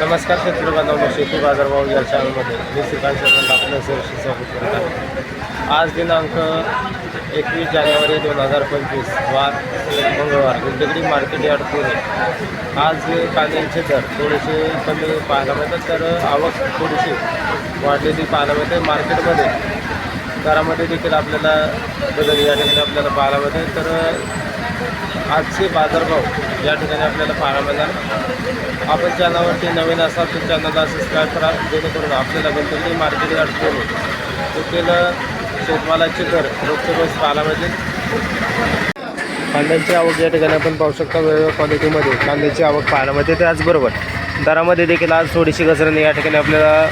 नमस्कार शेतकरी बांधवांनो शेती बाजारभाव या चॅनलमध्ये मी श्रीकांत शर्मा आपल्या सहर्ष स्वागत करत आहे. आज दिनांक एकवीस जानेवारी दोन हजार पंचवीस वार मंगळवार गुंडगिरी मार्केट यार्ड पुणे. आज कांद्यांचे दर थोडेसे कमी पाहायला मिळतात तर आवक थोडीशी वाढलेली पाहायला मिळते. मार्केटमध्ये दरामध्ये देखील आपल्याला बदल या ठिकाणी आपल्याला पाहायला मिळते. तर आजचे बाजारभाव या ठिकाणी आपल्याला पाहायला मिळणार. आपण चॅनलवरती नवीन असाल तर चॅनलला सबस्क्राईब करा जेणेकरून आपल्याला गणपती मार्केट यार्ड करून तेथील शेतमालाचे दर रोजचे रोज पाहायला मिळतील? कांद्याची आवक या ठिकाणी आपण पाहू शकता वेगवेगळ्या क्वालिटीमध्ये कांद्याची आवक पाहायला मिळते त्याचबरोबर दरामध्ये देखील आज थोडीशी घसरण या ठिकाणी आपल्याला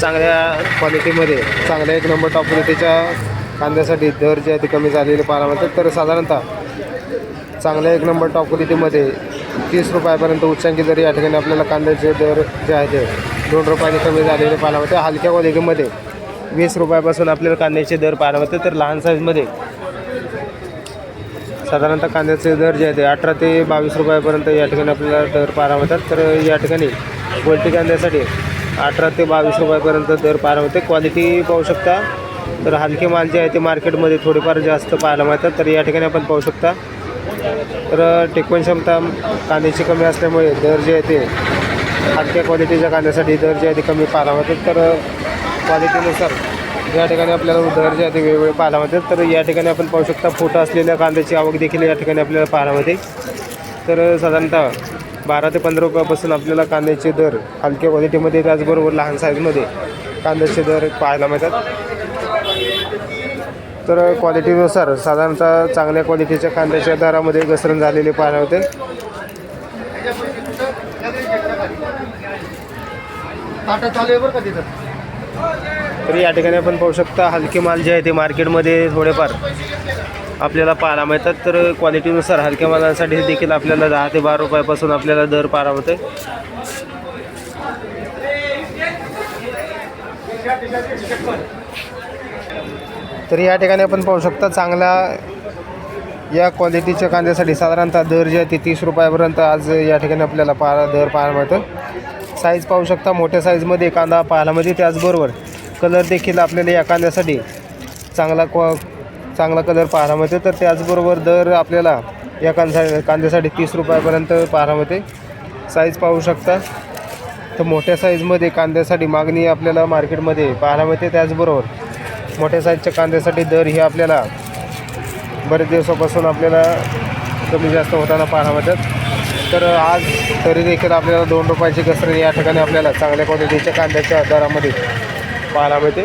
चांगल्या क्वालिटीमध्ये चांगल्या एक नंबर टॉप क्वालिटीच्या कांद्यासाठी दर जे आहे ते कमी झालेले पाहायला मिळतात. तर साधारणतः चांगल्या एक नंबर टॉप क्वालिटीमध्ये तीस रुपयापर्यंत उच्चांकी जर या ठिकाणी आपल्याला कांद्याचे दर जे आहे ते दोन रुपयाने कमी झालेले पाहायला मिळते. हलक्या क्वालिटीमध्ये वीस रुपयापासून आपल्याला कांद्याचे दर पाहायला मिळते. तर लहान साईजमध्ये साधारणतः कांद्याचे दर जे आहे ते अठरा ते बावीस रुपयापर्यंत या ठिकाणी आपल्याला दर पाहायला मिळतात. तर या ठिकाणी गोल्टी कांद्यासाठी अठरा ते बावीस रुपयापर्यंत दर पाहायला मिळते. क्वालिटी पाहू शकता. तर हलके माल जे आहे ते मार्केटमध्ये थोडेफार जास्त पाहायला मिळतात. तर या ठिकाणी आपण पाहू शकता. तर टिकवण क्षमता कांद्याची कमी असल्यामुळे दर जे आहे ते हलक्या क्वालिटीच्या कांद्यासाठी दर जे आहे ते कमी पाहायला मिळतात तर क्वालिटीनुसार या ठिकाणी आपल्याला दर जे आहे ते वेगवेगळे पाहायला मिळतात तर या ठिकाणी आपण पाहू शकता फोटो असलेल्या कांद्याची आवक देखील या ठिकाणी आपल्याला पाहायला मिळते तर साधारणतः बारा ते पंधरा रुपयापासून आपल्याला कांद्याचे दर हलक्या क्वालिटीमध्ये त्याचबरोबर लहान साईजमध्ये कांद्याचे दर पाहायला मिळतात. तर क्वालिटीनुसार साधारणतः चांगल्या क्वालिटीच्या कांद्याच्या दरामध्ये घसरण झालेले पाहायला होते तर या ठिकाणी आपण पाहू शकता हलके माल जे आहे ते मार्केटमध्ये थोडेफार आपल्याला पाहायला मिळतात. तर क्वालिटीनुसार हलक्या मालांसाठी देखील आपल्याला दहा ते बारा रुपयापासून आपल्याला दर पाहायला मिळते तर या ठिकाणी आपण पाहू शकता चांगला या क्वालिटीच्या कांद्यासाठी साधारणतः दर जे आहे ते तीस रुपयापर्यंत आज या ठिकाणी आपल्याला पाहा दर पाहायला मिळतं साईज पाहू शकता मोठ्या साईजमध्ये कांदा पाहायला मिळते त्याचबरोबर कलर देखील आपल्याला या कांद्यासाठी चांगला क्वा चांगला कलर पाहायला मिळते तर त्याचबरोबर दर आपल्याला या कांदा कांद्यासाठी तीस रुपयापर्यंत पाहायला मिळते साईज पाहू शकता. तर मोठ्या साईजमध्ये कांद्यासाठी मागणी आपल्याला मार्केटमध्ये पाहायला मिळते. त्याचबरोबर मोठ्या साईजच्या कांद्यासाठी दर ही आपल्याला बरेच दिवसापासून आपल्याला कमी जास्त होताना पाहायला मिळतात तर आज तरी देखील आपल्याला दोन रुपयाची घसरण या ठिकाणी आपल्याला चांगल्या क्वालिटीच्या कांद्याच्या दरामध्ये पाहायला मिळते.